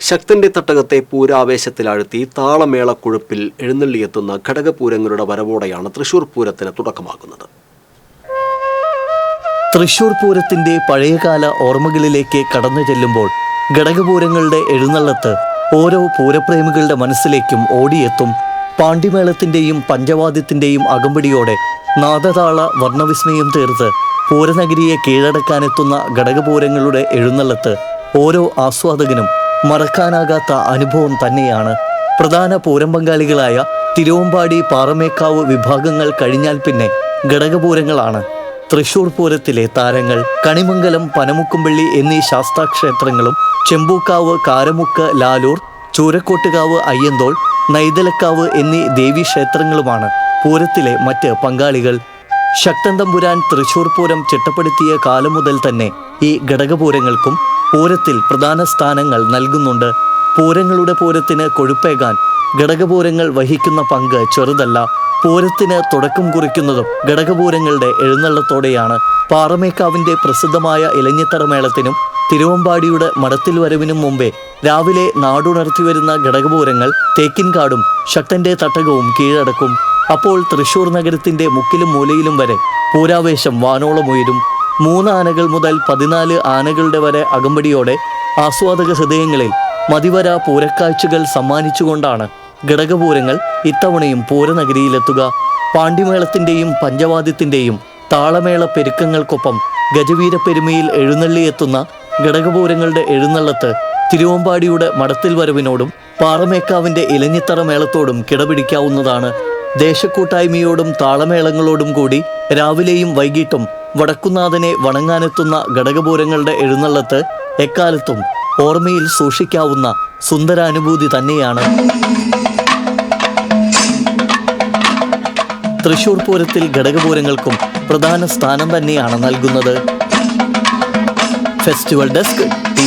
ശക്തന്റെ തട്ടകത്തെ പൂരാവേശത്തിലാഴ്ത്തി താളമേളക്കുഴുപ്പിൽ എഴുന്നള്ളിയെത്തുന്ന ഘടകപൂരങ്ങളുടെ വരവോടെയാണ് തൃശൂർ പൂരത്തിന് തുടക്കമാകുന്നത്. തൃശൂർ പൂരത്തിന്റെ പഴയകാല ഓർമ്മകളിലേക്ക് കടന്നു ചെല്ലുമ്പോൾ ഘടകപൂരങ്ങളുടെ എഴുന്നള്ളത്ത് ഓരോ പൂരപ്രേമികളുടെ മനസ്സിലേക്കും ഓടിയെത്തും പാണ്ഡിമേളത്തിന്റെയും പഞ്ചവാദ്യത്തിന്റെയും അകമ്പടിയോടെ നാദതാള വർണവിസ്മയം തീർത്ത് പൂരനഗരിയെ കീഴടക്കാനെത്തുന്ന ഘടകപൂരങ്ങളുടെ എഴുന്നള്ളത്ത് ഓരോ ആസ്വാദകനും മറക്കാനാകാത്ത അനുഭവം തന്നെയാണ് പ്രധാന പൂരം പങ്കാളികളായ തിരുവമ്പാടി പാറമേക്കാവ് വിഭാഗങ്ങൾ കഴിഞ്ഞാൽ പിന്നെ ഘടകപൂരങ്ങളാണ്. തൃശൂർ പൂരത്തിലെ താരങ്ങൾ കണിമംഗലം പനമുക്കുംപള്ളി എന്നീ ശാസ്താക്ഷേത്രങ്ങളും ചെമ്പൂക്കാവ് കാരമുക്ക് ലാലൂർ ചൂരക്കോട്ടുകാവ് അയ്യന്തോൾ നൈതലക്കാവ് എന്നീ ദേവീക്ഷേത്രങ്ങളുമാണ് പൂരത്തിലെ മറ്റ് പങ്കാളികൾ. ശക്തൻ തമ്പുരാൻ തൃശൂർ പൂരം ചിട്ടപ്പെടുത്തിയ കാലം മുതൽ തന്നെ ഈ ഘടകപൂരങ്ങൾക്കും പൂരത്തിൽ പ്രധാന സ്ഥാനങ്ങൾ നൽകുന്നുണ്ട്. പൂരങ്ങളുടെ പൂരത്തിന് കൊഴുപ്പേകാൻ ഘടകപൂരങ്ങൾ വഹിക്കുന്ന പങ്ക് ചെറുതല്ല. പൂരത്തിന് തുടക്കം കുറിക്കുന്നതും ഘടകപൂരങ്ങളുടെ എഴുന്നള്ളത്തോടെയാണ്. പാറമേക്കാവിന്റെ പ്രസിദ്ധമായ ഇലഞ്ഞിത്തറ മേളത്തിനും തിരുവമ്പാടിയുടെ മടത്തിൽ വരവിനും മുമ്പേ രാവിലെ നാടുണർത്തി വരുന്ന ഘടകപൂരങ്ങൾ തേക്കിൻകാടും ശക്തന്റെ തട്ടകവും കീഴടക്കും. അപ്പോൾ തൃശൂർ നഗരത്തിന്റെ മുക്കിലും മൂലയിലും വരെ പൂരാവേശം വാനോളമുയരും മൂന്ന് ആനകൾ മുതൽ പതിനാല് ആനകളുടെ വരെ അകമ്പടിയോടെ ആസ്വാദക ഹൃദയങ്ങളിൽ മതിവര പൂരക്കാഴ്ചകൾ സമ്മാനിച്ചുകൊണ്ടാണ് ഘടകപൂരങ്ങൾ ഇത്തവണയും പൂരനഗരിയിലെത്തുക. പാണ്ഡിമേളത്തിന്റെയും പഞ്ചവാദ്യത്തിന്റെയും താളമേള പെരുക്കങ്ങൾക്കൊപ്പം ഗജവീരപ്പെരുമയിൽ എഴുന്നള്ളിയെത്തുന്ന ഘടകപൂരങ്ങളുടെ എഴുന്നള്ളത്ത് തിരുവമ്പാടിയുടെ മടത്തിൽ വരവിനോടും പാറമേക്കാവിന്റെ ഇലഞ്ഞിത്തറ മേളത്തോടും കിടപിടിക്കാവുന്നതാണ്. ദേശക്കൂട്ടായ്മയോടും താളമേളങ്ങളോടും കൂടി രാവിലെയും വൈകിട്ടും വടക്കുന്നാഥനെ വണങ്ങാനെത്തുന്ന ഘടകപൂരങ്ങളുടെ എഴുന്നള്ളത്ത് എക്കാലത്തും ഓർമ്മയിൽ സൂക്ഷിക്കാവുന്ന സുന്ദരാനുഭൂതി തന്നെയാണ്. തൃശൂർ പൂരത്തിൽ ഘടകപൂരങ്ങൾക്കും പ്രധാന സ്ഥാനം തന്നെയാണ് നൽകുന്നത്. Festival desk T